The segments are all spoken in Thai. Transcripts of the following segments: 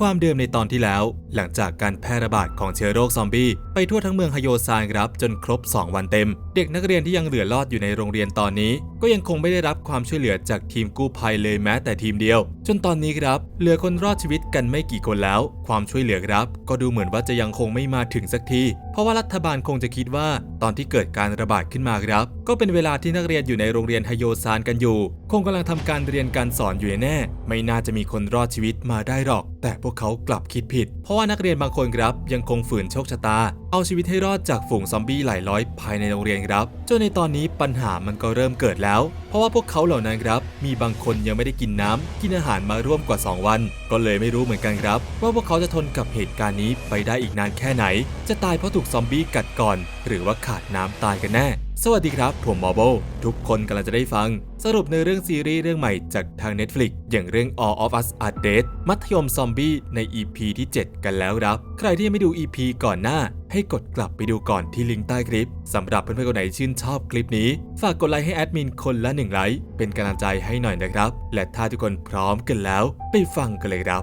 ความเดิมในตอนที่แล้ว หลังจากการแพร่ระบาดของเชื้อโรคซอมบี้ไปทั่วทั้งเมืองฮโยซานครับจนครบ 2 วันเต็ม เด็กนักเรียนที่ยังเหลือรอดอยู่ในโรงเรียนตอนนี้ ก็ยังคงไม่ได้รับความช่วยเหลือจากทีมกู้ภัยเลยแม้แต่ทีมเดียว จนตอนนี้ครับ เหลือคนรอดชีวิตกันไม่กี่คนแล้ว ความช่วยเหลือครับ ก็ดูเหมือนว่าจะยังคงไม่มาถึงสักที เพราะว่ารัฐบาลคงจะคิดว่า ตอนที่เกิดการระบาดขึ้นมาครับ ก็เป็นเวลาที่นักเรียนอยู่ในโรงเรียนฮโยซานกันอยู่ คงกำลังทำการเรียนการสอนอยู่แน่ ไม่น่าจะมีคนรอดชีวิตมาได้หรอก แต่พวกเขากลับคิดผิด เพราะว่านักเรียนบางคนครับยังคงฝืนโชคชะตา เอาชีวิตให้รอดจากฝูงซอมบี้หลายร้อยภายในโรงเรียนครับจนในตอนนี้ปัญหามันก็เริ่มเกิดแล้ว เพราะว่าพวกเขาเหล่านั้นครับ มีบางคนยังไม่ได้กินน้ำกินอาหารมาร่วมกว่า 2 วัน ก็เลยไม่รู้เหมือนกันครับ ว่าพวกเขาจะทนกับเหตุการณ์นี้ไปได้อีกนานแค่ไหน จะตายเพราะถูกซอมบี้กัดก่อน หรือว่าขาดน้ำตายกันแน่ สวัสดีครับ ผมมอโบทุกคนกำลังจะได้ฟัง สรุปในเรื่องซีรีส์เรื่องใหม่จากทาง Netflix อย่างเรื่อง All of Us Are Dead มัธยมซอมบี้ใน EP ที่ 7 กันแล้วครับ ใครที่ยังไม่ดู EP ก่อนหน้า ให้กดกลับไปดูก่อนที่ลิงก์ใต้คลิปสำหรับเพื่อนๆคนไหนชื่นชอบคลิปนี้ ฝากกดไลค์ให้แอดมินคนละ1ไลค์เป็นกำลังใจให้หน่อยนะครับ และถ้าทุกคนพร้อมกันแล้ว ไปฟังกันเลยครับ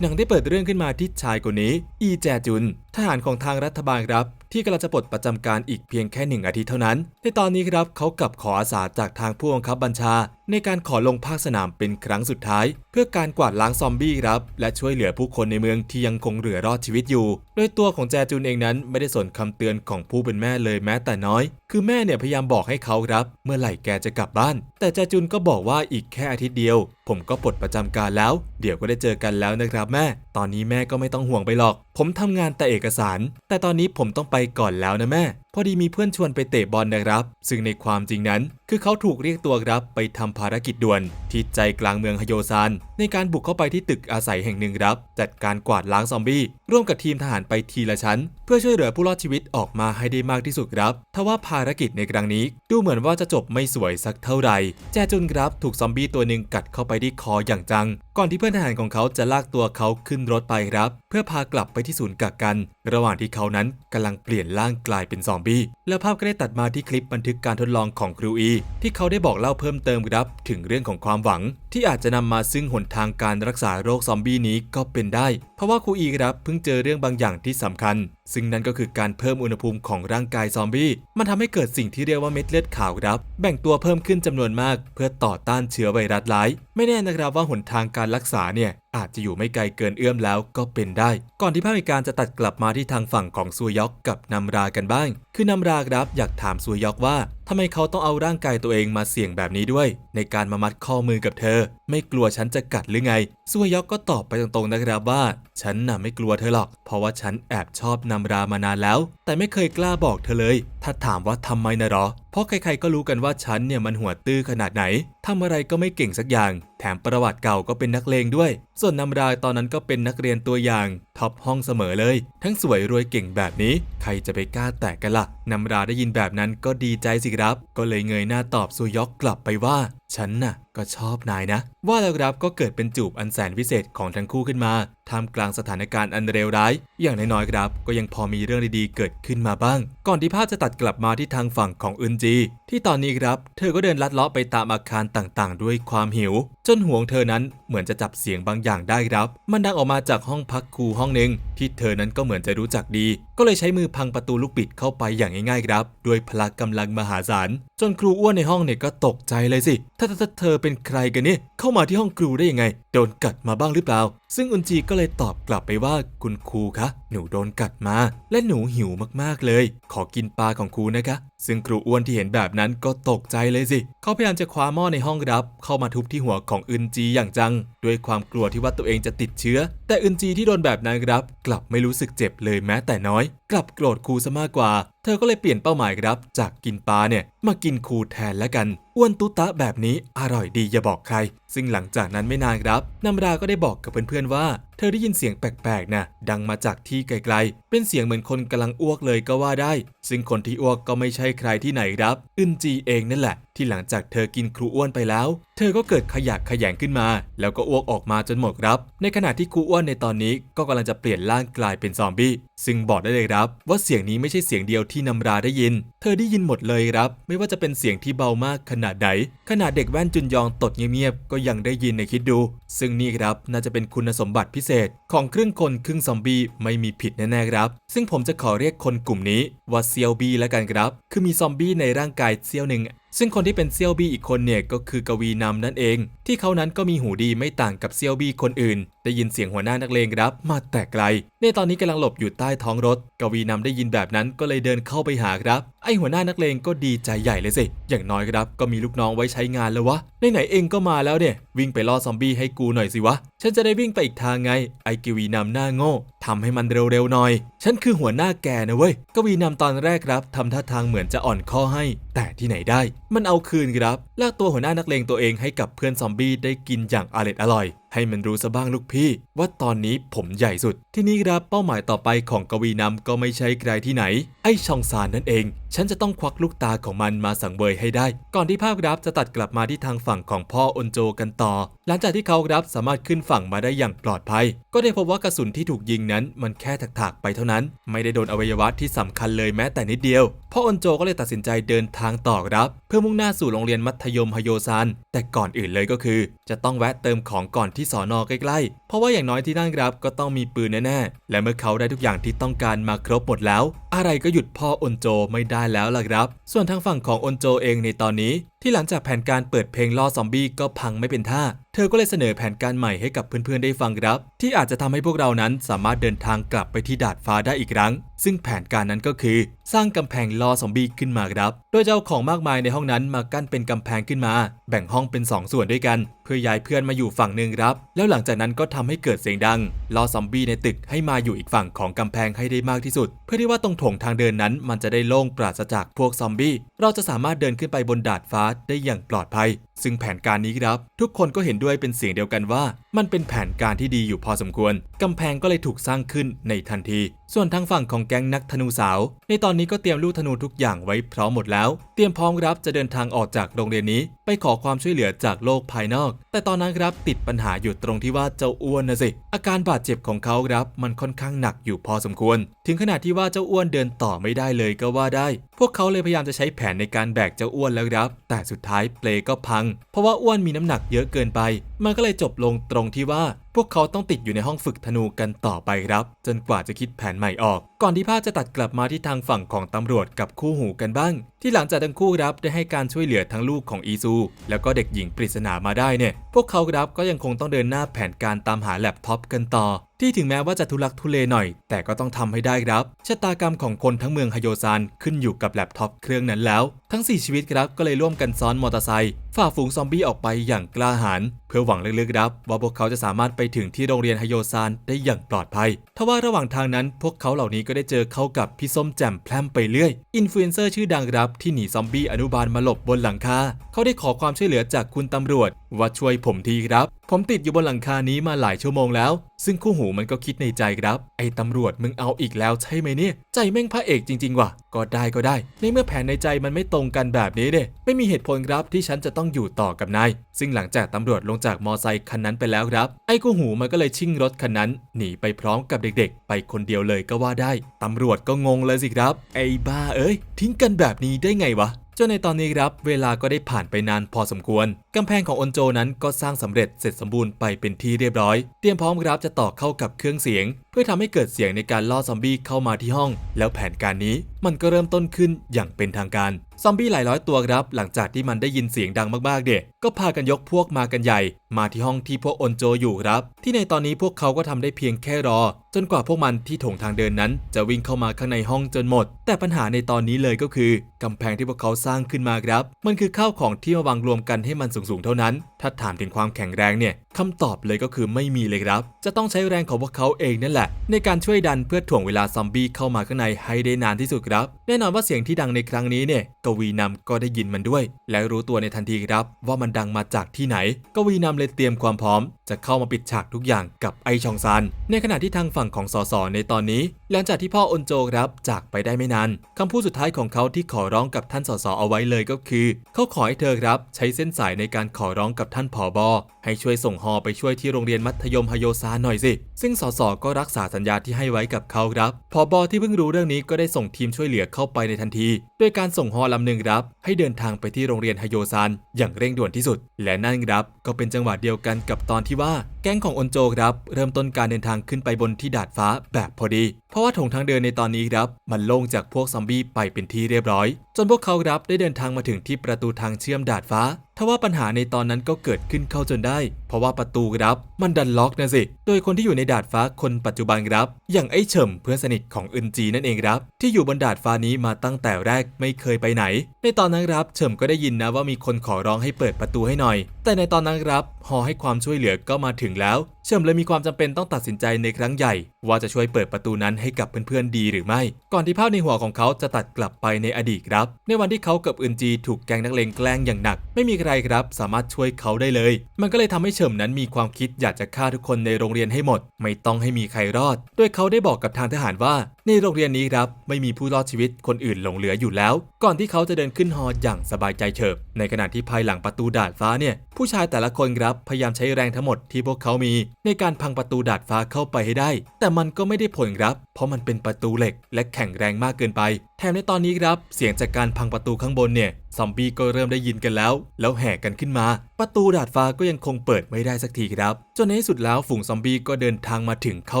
หนังได้เปิดเรื่องขึ้นมาที่ชายคนนี้ อีแจจุน ทหารของทางรัฐบาลครับ ที่กำลังจะปลดประจำการอีกเพียงแค่หนึ่งอาทิตย์เท่านั้น ในตอนนี้ครับเขากลับขออาสาจากทางผู้บังคับบัญชาในการขอลงภาคสนามเป็นครั้งสุดท้าย เพื่อการกวาดล้างซอมบี้ครับ และช่วยเหลือผู้คนในเมืองที่ยังคงเหลือรอดชีวิตอยู่ โดยตัวของแจจุนเองนั้นไม่ได้สนคำเตือนของผู้เป็นแม่เลยแม้แต่น้อย คือแม่เนี่ยพยายามบอกให้เขาครับ เมื่อไหร่แกจะกลับบ้าน แต่แจจุนก็บอกว่าอีกแค่อาทิตย์เดียว ผมก็ปลดประจำการแล้ว เดี๋ยวก็ได้เจอกันแล้วนะครับแม่ ตอนนี้แม่ก็ไม่ต้องห่วงไปหรอก ผมทำงานแต่เอกสาร แต่ตอนนี้ผมต้องไปก่อนแล้วนะแม่ พอดีมีเพื่อนชวนไปเตะบอลนะครับ ซึ่งในความจริงนั้น คือเขาถูกเรียกตัวครับไปทำภารกิจด่วน ที่ใจกลางเมืองฮโยซาน ในการบุกเข้าไปที่ตึกอาศัยแห่งหนึ่งครับ จัดการกวาดล้างซอมบี้ ร่วมกับทีมทหารไปทีละชั้น เพื่อช่วยเหลือผู้รอดชีวิตออกมาให้ได้มากที่สุดครับทว่าภารกิจในครั้งนี้ดูเหมือนว่าจะจบไม่สวยสักเท่าไหร่แจจุนครับถูกซอมบี้ตัวหนึ่งกัดเข้าไปที่คออย่างจัง ก่อนที่เพื่อนทหารของเขาจะลากตัวเขาขึ้นรถไปครับ เพื่อพากลับไปที่ศูนย์กักกันระหว่างที่เขานั้นกำลังเปลี่ยนร่างกลายเป็นซอมบี้ แล้วภาพก็ได้ตัดมาที่คลิปบันทึกการทดลองของครูอี ที่เขาได้บอกเล่าเพิ่มเติมครับ ถึงเรื่องของความหวัง ที่อาจจะนำมาซึ่งหนทางการรักษาโรคซอมบี้นี้ก็เป็นได้ เพราะว่าครูอีครับเพิ่งเจอเรื่องบางอย่างที่สำคัญ ซึ่งนั่นก็คือการเพิ่มอุณหภูมิของร่างกายซอมบี้ มันทำให้เกิดสิ่งที่เรียกว่าเม็ดเลือดขาวครับ แบ่งตัวเพิ่มขึ้นจำนวนมาก เพื่อต่อต้านเชื้อไวรัสร้าย ไม่แน่นะครับว่าหนทางการรักษาเนี่ยอาจจะอยู่ไม่ไกลเกินเอื้อมแล้วก็เป็นได้ ก่อนที่ภาพเหตุการณ์จะตัดกลับมาที่ทางฝั่งของซูยอกกับนำรากันบ้าง คือนำราครับอยากถามซูยอกว่าำไมเขาต้องเอาร่างกายตัวเองมาเสี่ยงแบบนี้ด้วย ในการมามัดข้อมือกับเธอ ไม่กลัวฉันจะกัดหรือไงซูยอกก็ตอบไปตรงๆนะครับว่าฉันน่ะไม่กลัวเธอหรอก เพราะว่าฉันแอบชอบนำรามานานแล้ว แต่ไม่เคยกล้าบอกเธอเลย ถ้าถามว่าทำไมนะหรอ เพราะใครๆก็รู้กันว่าฉันเนี่ยมันหัวตื้อขนาดไหนทำอะไรก็ไม่เก่งสักอย่าง แถมประวัติเก่าก็เป็นนักเลงด้วย ส่วนนำราตอนนั้นก็เป็นนักเรียนตัวอย่าง ท็อปห้องเสมอเลย ทั้งสวยรวยเก่งแบบนี้ ใครจะไปกล้าแตะกันละ่ะนำราได้ยินแบบนั้นก็ดีใจสิครับ ก็เลยเงยหน้าตอบซูยอกกลับไปว่า ฉันน่ะก็ชอบนายนะ ว่าแล้วครับก็เกิดเป็นจูบอันแสนพิเศษของทั้งคู่ขึ้นมาท่ามกลางสถานการณ์อันเลวร้าย อย่างน้อยๆครับ ก็ยังพอมีเรื่องดีๆเกิดขึ้นมาบ้าง ก่อนที่ภาพจะตัดกลับมาที่ทางฝั่งของอึนจี ที่ตอนนี้ครับ เธอก็เดินลัดเลาะไปตามอาคารต่างๆ ด้วยความหิวจนห่วงเธอนั้นเหมือนจะจับเสียงบางอย่างได้ครับ มันดังออกมาจากห้องพักครูห้องหนึ่งที่เธอนั้นก็เหมือนจะรู้จักดี ก็เลยใช้มือพังประตูลูกบิดเข้าไปอย่างง่ายๆครับด้วยพละกำลังมหาศาลจนครูอ้วนในห้องเนี่ยก็ตกใจเลยสิถ้าถ้าเธอเป็นใครกันเนี่ยเข้ามาที่ห้องครูได้ยังไงโดนกัดมาบ้างหรือเปล่า ซึ่งอุนจีก็เลยตอบกลับไปว่าคุณครูคะ หนูโดนกัดมา และหนูหิวมากๆเลย ขอกินปลาของครูนะคะ ซึ่งครูอ้วนที่เห็นแบบนั้นก็ตกใจเลยสิ เขาพยายามจะคว้าหม้อในห้องรับ เข้ามาทุบที่หัวของอึนจีอย่างจัง ด้วยความกลัวที่ว่าตัวเองจะติดเชื้อ แต่อึนจีที่โดนแบบนั้นครับ กลับไม่รู้สึกเจ็บเลยแม้แต่น้อย กลับโกรธครูซะมากกว่า เธอก็เลยเปลี่ยนเป้าหมายครับ จากกินปลาเนี่ยมากินครูแทนแล้วกันอ้วนตุตะแบบนี้อร่อยดีอย่าบอกใคร ซึ่งหลังจากนั้นไม่นานครับนำราก็ได้บอกกับเพื่อนๆว่า เธอได้ยินเสียงแปลกๆนะดังมาจากที่ไกลๆ เป็นเสียงเหมือนคนกำลังอ้วกเลยก็ว่าได้ ซึ่งคนที่อ้วกก็ไม่ใช่ใครที่ไหนครับอึนจีเองนั่นแหละที่หลังจากเธอกินครูอ้วนไปแล้ว เธอก็เกิดขยะแขยงขึ้นมา แล้วก็อ้วกออกมาจนหมดครับ ในขณะที่ครูอ้วนในตอนนี้ก็กำลังจะเปลี่ยนร่างกลายเป็นซอมบี้ ซึ่งบอกได้เลยครับ ว่าเสียงนี้ไม่ใช่เสียงเดียวที่นำราได้ยิน เธอได้ยินหมดเลยครับ ไม่ว่าจะเป็นเสียงที่เบามากขนาดไหน ขนาดเด็กแว่นจุนยองตดเงียบๆก็ยังได้ยินในคิดดู ซึ่งนี่ครับน่าจะเป็นคุณสมบัติพิเศษ ของครึ่งคนครึ่งซอมบี้ไม่มีผิดแน่ๆครับ ซึ่งผมจะขอเรียกคนกลุ่มนี้ว่าเซียวบีแล้วกันครับ คือมีซอมบี้ในร่างกายเซียวหนึ่ง ซึ่งคนที่เป็นเซียวบี้อีกคนเนี่ยก็คือกวีนำนั่นเอง ที่เขานั้นก็มีหูดีไม่ต่างกับเซียวบี้คนอื่นได้ยินเสียงหัวหน้านักเลงครับ มาแต่ไกล ในตอนนี้กำลังหลบอยู่ใต้ท้องรถ กวีนำได้ยินแบบนั้นก็เลยเดินเข้าไปหาครับ ไอหัวหน้านักเลงก็ดีใจใหญ่เลยสิ อย่างน้อยครับ ก็มีลูกน้องไว้ใช้งานแล้ววะในไหนเองก็มาแล้วเนี่ย วิ่งไปล่อซอมบี้ให้กูหน่อยสิวะ ฉันจะได้วิ่งไปอีกทางไง ไอกวีนำหน้าโง่ทำให้มันเร็วๆหน่อย ฉันคือหัวหน้าแกนะเว้ย กวีนำตอนแรกครับทำท่าทางเหมือนจะอ่อนข้อให้ แต่ที่ไหนได้ มันเอาคืนครับ ลากตัวหัวหน้านักเลงตัวเองให้กับเพื่อนซอมบี้ได้กินอย่างอร่อยอร่อย ให้มันรู้ซะบ้างลูกพี่ ว่าตอนนี้ผมใหญ่สุด ที่นี่ครับเป้าหมายต่อไปของกวีนำก็ไม่ใช่ใครที่ไหน ไอ้ชองซานนั่นเอง ฉันจะต้องควักลูกตาของมันมาสังเวยให้ได้ ก่อนที่ภาพครับจะตัดกลับมาที่ทางฝั่งของพ่ออนโจกันต่อ หลังจากที่เขาครับสามารถขึ้นฝั่งมาได้อย่างปลอดภัย ก็ได้พบว่ากระสุนที่ถูกยิงนั้นมันแค่ถักๆไปเท่านั้น ไม่ได้โดนอวัยวะที่สำคัญเลยแม้แต่นิดเดียว พ่ออนโจก็เลยตัดสินใจเดินทางต่อครับ เพื่อมุ่งหน้าสู่โรงเรียนมัธยมฮโยซานแต่ก่อนอื่นเลยก็คือ จะต้องแวะเติมของก่อนที่สอนอใกล้ๆ เพราะว่าอย่างน้อยที่นั่นครับก็ต้องมีปืนแน่ๆและเมื่อเขาได้ทุกอย่างที่ต้องการมาครบหมดแล้ว อะไรก็หยุดพ่ออนโจไม่ได้แล้วล่ะครับ ส่วนทางฝั่งของอนโจเองในตอนนี้ ที่หลังจากแผนการเปิดเพลงล่อซอมบี้ก็พังไม่เป็นท่า เธอก็เลยเสนอแผนการใหม่ให้กับเพื่อนๆได้ฟังครับ ที่อาจจะทำให้พวกเรานั้นสามารถเดินทางกลับไปที่ดาดฟ้าได้อีกครั้ง ซึ่งแผนการนั้นก็คือ สร้างกำแพงลอซอมบี้ขึ้นมาครับ โดยจะเอาของมากมายในห้องนั้นมากั้นเป็นกำแพงขึ้นมา แบ่งห้องเป็น 2 ส่วนด้วยกัน เพื่อย้ายเพื่อนมาอยู่ฝั่งหนึ่งครับ แล้วหลังจากนั้นก็ทำให้เกิดเสียงดังลอซอมบี้ในตึกให้มาอยู่อีกฝั่งของกำแพงให้ได้มากที่สุด เพื่อที่ว่าตรงโถงทางเดินนั้น มันจะได้โล่งปราศจากพวกซอมบี้เราจะสามารถเดินขึ้นไปบนดาดฟ้าได้อย่างปลอดภัย ซึ่งแผนการนี้ครับ ทุกคนก็เห็นด้วยเป็นเสียงเดียวกันว่า มันเป็นแผนการที่ดีอยู่พอสมควร กำแพงก็เลยถูกสร้างขึ้นในทันที ส่วนทางฝั่งของแก๊งนักธนูสาว ในตอนนี้ก็เตรียมลูกธนูทุกอย่างไว้พร้อมหมดแล้ว เตรียมพร้อมรับจะเดินทางออกจากโรงเรียนนี้ ไปขอความช่วยเหลือจากโลกภายนอก แต่ตอนนั้นครับติดปัญหาอยู่ตรงที่ว่าเจ้าอ้วนนะสิ อาการบาดเจ็บของเขาครับมันค่อนข้างหนักอยู่พอสมควร ถึงขนาดที่ว่าเจ้าอ้วนเดินต่อไม่ได้เลยก็ว่าได้ พวกเขาเลยพยายามจะใช้แผนในการแบกเจ้าอ้วนแล้วครับ แต่สุดท้ายเปลก็พัง เพราะว่าอ้วนมีน้ำหนักเยอะเกินไป มันก็เลยจบลงตรงที่ว่าพวกเขาต้องติดอยู่ในห้องฝึกธนูกันต่อไปครับ จนกว่าจะคิดแผนใหม่ออก ก่อนที่ภาพจะตัดกลับมาที่ทางฝั่งของตำรวจกับคู่หูกันบ้าง ที่หลังจากทั้งคู่รับได้ให้การช่วยเหลือทั้งลูกของอีซู แล้วก็เด็กหญิงปริศนามาได้เนี่ย พวกเขาครับก็ยังคงต้องเดินหน้าแผนการตามหาแล็ปท็อปกันต่อ ที่ถึงแม้ว่าจะทุลักทุเลหน่อย แต่ก็ต้องทำให้ได้ครับชะตากรรมของคนทั้งเมืองฮโยซานขึ้นอยู่กับแล็ปท็อปเครื่องนั้นแล้ว ทั้ง 4 ชีวิตครับก็เลยร่วมกันซ้อนมอเตอร์ไซค์ฝ่าฝูงซอมบี้ออกไปอย่างกล้าหาญเพื่อหวังลึกๆครับว่าพวกเขาจะสามารถไปถึงที่โรงเรียนฮโยซานได้อย่างปลอดภัยทว่าระหว่างทางนั้นพวกเขาเหล่านี้ก็ได้เจอเข้ากับพี่ส้มแจ่มแพร่มไปเรื่อย อินฟลูเอนเซอร์ชื่อดังครับที่หนีซอมบี้อนุบาลมาหลบบนหลังคา เขาได้ขอความช่วยเหลือจากคุณตำรวจว่าช่วยผมทีครับ ผมติดอยู่บนหลังคานี้มาหลายชั่วโมงแล้ว ซึ่งคู่หูมันก็คิดในใจครับ ไอ้ตำรวจมึงเอาอีกแล้วใช่ไหมเนี่ย ใจแม่งพระเอกจริง ๆ ว่ะ ก็ได้ก็ได้ ในเมื่อแผนในใจมันไม่ตรงกันแบบนี้เด้ไม่มีเหตุผลครับที่ฉันจะต้องอยู่ต่อกับนาย ซึ่งหลังจากตำรวจลงจากมอไซค์คันนั้นไปแล้วครับ ไอ้คู่หูมันก็เลยชิ่งรถคันนั้นหนีไปพร้อมกับเด็ก ๆ ไปคนเดียวเลยก็ว่าได้ ตำรวจก็งงเลยสิครับ ไอ้บ้าเอ้ยทิ้งกันแบบนี้ได้ไงวะจนในตอนนี้ครับ เวลาก็ได้ผ่านไปนานพอสมควร กำแพงของอนโจนั้นก็สร้างสำเร็จเสร็จสมบูรณ์ไปเป็นที่เรียบร้อย เตรียมพร้อมครับจะต่อเข้ากับเครื่องเสียง เพื่อทำให้เกิดเสียงในการล่อซอมบี้เข้ามาที่ห้อง แล้วแผนการนี้มันก็เริ่มต้นขึ้นอย่างเป็นทางการ ซอมบี้หลายร้อยตัวครับ หลังจากที่มันได้ยินเสียงดังมากๆเด็กก็พากันยกพวกมากันใหญ่ มาที่ห้องที่พวกอนโจอยู่ครับ ที่ในตอนนี้พวกเขาก็ทำได้เพียงแค่รอ จนกว่าพวกมันที่ถงทางเดินนั้น จะวิ่งเข้ามาข้างในห้องจนหมด แต่ปัญหาในตอนนี้เลยก็คือกำแพงที่พวกเขาสร้างขึ้นมาครับ มันคือข้าวของที่มาวางรวมกันให้มันสูงๆเท่านั้น ถ้าถามถึงความแข็งแรงเนี่ยคำตอบเลยก็คือไม่มีเลยครับ จะต้องใช้แรงของพวกเขาเองนั่นแหละ ในการช่วยดันเพื่อถ่วงเวลาซอมบี้เข้ามาข้างในให้ได้นานที่สุดครับ แน่นอนว่าเสียงที่ดังในครั้งนี้เนี่ยกวีนำก็ได้ยินมันด้วย และรู้ตัวในทันทีครับ ว่ามันดังมาจากที่ไหน กวีนำเลยเตรียมความพร้อม จะเข้ามาปิดฉากทุกอย่างกับไอชองซานในขณะที่ทางฝั่งของสสในตอนนี้ หลังจากที่พ่ออนโจครับจากไปได้ไม่นานคำพูดสุดท้ายของเขาที่ขอร้องกับท่านสสเอาไว้เลยก็คือ เขาขอให้เธอครับ ใช้เส้นสายในการขอร้องกับท่านผอบอให้ช่วยส่งฮอไปช่วยที่โรงเรียนมัธยมฮโยซาหน่อยสิ ซึ่งสสก็รักษาสัญญาที่ให้ไว้กับเขาครับผอบอที่เพิ่งรู้เรื่องนี้ก็ได้ส่งทีมช่วยเหลือเข้าไปในทันทีด้วยการส่งฮอลำหนึ่งครับให้เดินทางไปที่โรงเรียนฮโยซานอย่างเร่งด่วนที่สุด และนั่นครับก็เป็นจังหวะเดียวกันกับตอนที่ว่าแก๊งของอนโจครับเริ่มต้นการเดินทางขึ้นไปบนที่ดาดฟ้าแบบพอดี เพราะว่าถงทางเดินในตอนนี้ครับ มันโล่งจากพวกซอมบี้ไปเป็นที่เรียบร้อย จนพวกเขาครับได้เดินทางมาถึงที่ประตูทางเชื่อมดาดฟ้า ทว่าปัญหาในตอนนั้นก็เกิดขึ้นเข้าจนได้ เพราะว่าประตูครับ มันดันล็อกนะสิ โดยคนที่อยู่ในดาดฟ้าคนปัจจุบันครับ อย่างไอ้เฉิมเพื่อนสนิทของอึนจีนั่นเองครับ ที่อยู่บนดาดฟ้านี้มาตั้งแต่แรกไม่เคยไปไหน ในตอนนั้นครับเฉิมก็ได้ยินนะว่ามีคนขอร้องให้เปิดประตูให้หน่อย แต่ในตอนนั้นครับฮอให้ความช่วยเหลือก็มาถึงแล้ว เฉิมเลยมีความจำเป็นต้องตัดสินใจในครั้งใหญ่ ว่าจะช่วยเปิดประตูนั้นให้กับเพื่อนๆดีหรือไม่ ก่อนที่ภาพในหัวของเขาจะตัดกลับไปในอดีตครับ ในวันที่เขากับอึนจีถูกแก๊งนักเลงแกล้งอย่างหนัก ไม่มีใครครับ สามารถช่วยเขาได้เลย มันก็เลยทำให้เฉิมนั้นมีความคิดอยากจะฆ่าทุกคนในโรงเรียนให้หมด ไม่ต้องให้มีใครรอด โดยเขาได้บอกกับทางทหารว่าในโรงเรียนนี้ครับไม่มีผู้รอดชีวิตคนอื่นหลงเหลืออยู่แล้ว ก่อนที่เขาจะเดินขึ้นฮออย่างสบายใจเฉิบ ในขณะที่ภายหลังประตูดาดฟ้าเนี่ยผู้ชายแต่ละคนครับพยายามใช้แรงทั้งหมดที่พวกเขามี ในการพังประตูดาดฟ้าเข้าไปให้ได้ แต่มันก็ไม่ได้ผลครับ เพราะมันเป็นประตูเหล็ก และแข็งแรงมากเกินไป แถมในตอนนี้ครับเสียงจากการพังประตูข้างบนเนี่ยซอมบี้ก็เริ่มได้ยินกันแล้ว แล้วแห่กันขึ้นมา ประตูดาดฟ้าก็ยังคงเปิดไม่ได้สักทีครับ จนในที่สุดแล้วฝูงซอมบี้ก็เดินทางมาถึงเข้า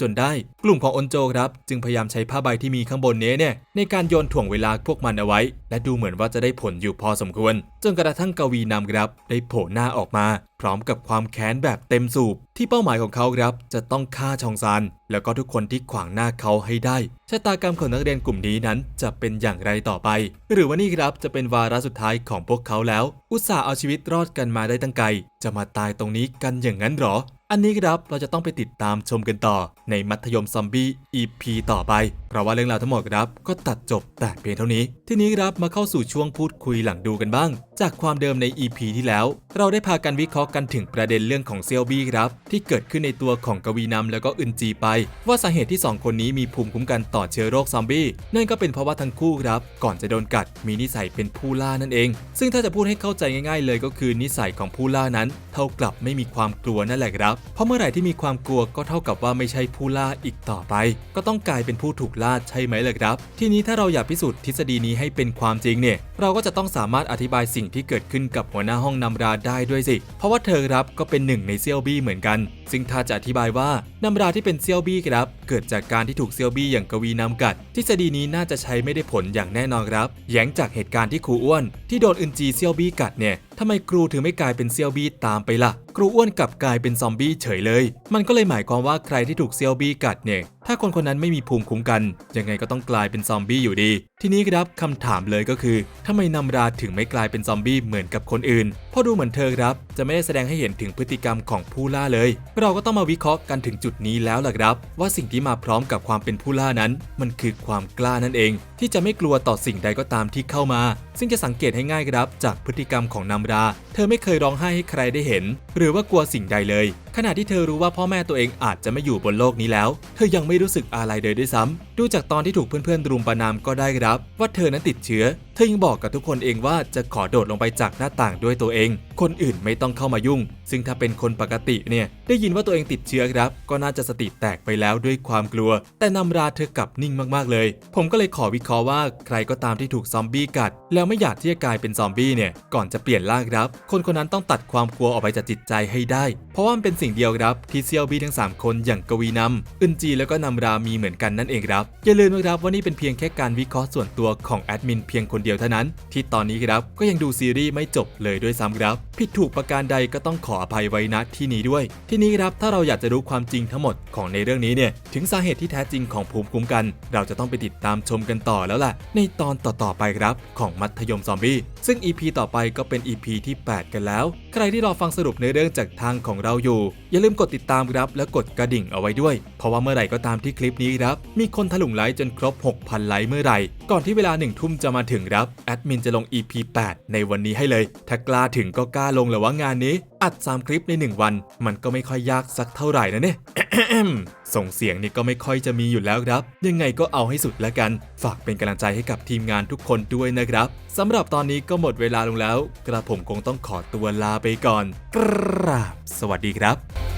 จนได้ กลุ่มของอนโจครับ จึงพยายามใช้ผ้าใบที่มีข้างบนนี้เนี่ยในการโยนถ่วงเวลาพวกมันเอาไว้ และดูเหมือนว่าจะได้ผลอยู่พอสมควร จนกระทั่งกวีนำครับ ได้โผล่หน้าออกมา พร้อมกับความแค้นแบบเต็มสูบ ที่เป้าหมายของเขาครับจะต้องฆ่าชองซานแล้วก็ทุกคนที่ขวางหน้าเขาให้ได้ชะตากรรมของนักเรียนกลุ่มนี้นั้นจะเป็นอย่างไรต่อไป หรือว่านี่ครับจะเป็นวาระสุดท้ายของพวกเขาแล้ว อุตส่าห์เอาชีวิตรอดกันมาได้ตั้งไกล จะมาตายตรงนี้กันอย่างนั้นหรอ อันนี้ครับเราจะต้องไปติดตามชมกันต่อในมัธยมซอมบี้ EP ต่อไป เพราะว่าเรื่องราวทั้งหมดครับ ก็ตัดจบแต่เพียงเท่านี้ ทีนี้ครับมาเข้าสู่ช่วงพูดคุยหลังดูกันบ้าง จากความเดิมใน EP ที่แล้วเราได้พากันวิเคราะห์กันถึงประเด็นเรื่องของเซียวบี้ครับ ที่เกิดขึ้นในตัวของกวีนำแล้วก็อึนจีไป ว่าสาเหตุที่ 2 คนนี้มีภูมิคุ้มกันต่อเชื้อโรคซอมบี้นั่นก็เป็นเพราะว่าทั้งคู่ครับ ก่อนจะโดนกัดมีนิสัยเป็นผู้ล่านั่นเอง ซึ่งถ้าจะพูดให้เข้าใจง่ายๆ เลยก็คือนิสัยของผู้ล่านั้น เท่ากับไม่มีความกลัวนั่นแหละครับ เพราะเมื่อไหร่ที่มีความกลัวก็เท่ากับว่าไม่ใช่ผู้ล่าอีกต่อไป ก็ต้องกลายเป็นผู้ถูกล่าใช่ไหมล่ะครับ ทีนี้ถ้าเราอยากพิสูจน์ทฤษฎีนี้ให้เป็นความจริงเนี่ยเราก็จะต้องสามารถอธิบายสิ่งที่เกิดขึ้นกับหัวหน้าห้องนำราได้ด้วยสิ เพราะว่าเธอครับก็เป็นหนึ่งในเซียวบี้เหมือนกัน ซึ่งถ้าจะอธิบายว่านำราที่เป็นเซียวบี้ครับ เกิดจากการที่ถูกเซียวบี้อย่างกวีนำกัด ทฤษฎีนี้น่าจะใช้ไม่ได้ผลอย่างแน่นอนครับ แย้งจากเหตุการณ์ที่ครูอ้วน ที่โดนอึนจีเซียวบี้กัดเนี่ยทำไมครูถึงไม่กลายเป็นเซียวบี้ตามไปล่ะ ครูอ้วนกลับกลายเป็นซอมบี้เฉยเลย มันก็เลยหมายความว่าใครที่ถูกเซียวบี้กัดเนี่ย ถ้าคนคนนั้นไม่มีภูมิคุ้มกัน ยังไงก็ต้องกลายเป็นซอมบี้อยู่ดี ทีนี้ครับคำถามเลยก็คือทำไมนำราถึงไม่กลายเป็นซอมบี้เหมือนกับคนอื่น เพราะดูเหมือนเธอครับ จะไม่ได้แสดงให้เห็นถึงพฤติกรรมของผู้ล่าเลย เราก็ต้องมาวิเคราะห์กันถึงจุดนี้แล้วล่ะครับ ว่าสิ่งที่มาพร้อมกับความเป็นผู้ล่านั้น มันคือความกล้านั่นเอง ที่จะไม่กลัวต่อสิ่งใดก็ตามที่เข้ามา ซึ่งจะสังเกตให้ง่ายครับ จากพฤติกรรมของนำรา เธอไม่เคยร้องไห้ให้ใครได้เห็น หรือว่ากลัวสิ่งใดเลยขณะที่เธอรู้ว่าพ่อแม่ตัวเองอาจจะไม่อยู่บนโลกนี้แล้ว เธอยังไม่รู้สึกอะไรเลยด้วยซ้ำ ดูจากตอนที่ถูกเพื่อนๆรุมประนามก็ได้ครับ ว่าเธอนั้นติดเชื้อ เธอยังบอกกับทุกคนเองว่าจะขอโดดลงไปจากหน้าต่างด้วยตัวเอง คนอื่นไม่ต้องเข้ามายุ่ง ซึ่งถ้าเป็นคนปกติเนี่ยได้ยินว่าตัวเองติดเชื้อครับ ก็น่าจะสติแตกไปแล้วด้วยความกลัว แต่นำราเธอกลับนิ่งมากๆเลย ผมก็เลยขอวิเคราะห์ว่าใครก็ตามที่ถูกซอมบี้กัด แล้วไม่อยากที่จะกลายเป็นซอมบี้เนี่ยก่อนจะเปลี่ยนร่างครับ คนคนนั้นต้องตัดความกลัวออกไปจากจิตใจให้ได้ เพราะว่ามันเป็นสิ่งเดียวครับที่เซียวบี้ทั้ง 3 คนอย่างกวีนำอึนจีแล้วก็นำรามีเหมือนกันนั่นเองครับอย่าลืมนะครับว่านี่เป็นเพียงแค่การวิเคราะห์ส่วนตัวของแอดมินเพียงคนเดียวเท่านั้น ที่ตอนนี้ครับก็ยังดูซีรีส์ไม่จบเลยด้วยซ้ำครับ ผิดถูกประการใดก็ต้องขออภัยไว้ณที่นี้ด้วย ที่นี้ครับถ้าเราอยากจะรู้ความจริงทั้งหมดของในเรื่องนี้เนี่ยถึงสาเหตุที่แท้จริงของภูมิคุ้มกัน เราจะต้องไปติดตามชมกันต่อแล้วล่ะ ในตอนต่อๆไปครับของมัธยมซอมบี้ซึ่ง EP ต่อไปก็เป็น EP ที่ 8 กันแล้ว ใครที่รอฟังสรุปในเรื่องจากทางของเราอยู่ อย่าลืมกดติดตามครับและกดกระดิ่งเอาไว้ด้วย เพราะว่าเมื่อไหร่ก็ตามที่คลิปนี้ครับมีคนถถลุงไลค์จนครบ 6,000 ไลค์เมื่อไหร่ ก่อนที่เวลาหนึ่งทุ่มจะมาถึงครับ แอดมินจะลง EP 8 ในวันนี้ให้เลย ถ้ากล้าถึงก็กล้าลงเลยว่างานนี้ อัด 3 คลิปใน 1 วัน มันก็ไม่ค่อยยากสักเท่าไหร่นะเนี่ยส่งเสียงนี่ก็ไม่ค่อยจะมีอยู่แล้วครับ ยังไงก็เอาให้สุดแล้วกัน ฝากเป็นกำลังใจให้กับทีมงานทุกคนด้วยนะครับสำหรับตอนนี้ก็หมดเวลาลงแล้ว กระผมคงต้องขอตัวลาไปก่อน กราบ สวัสดีครับ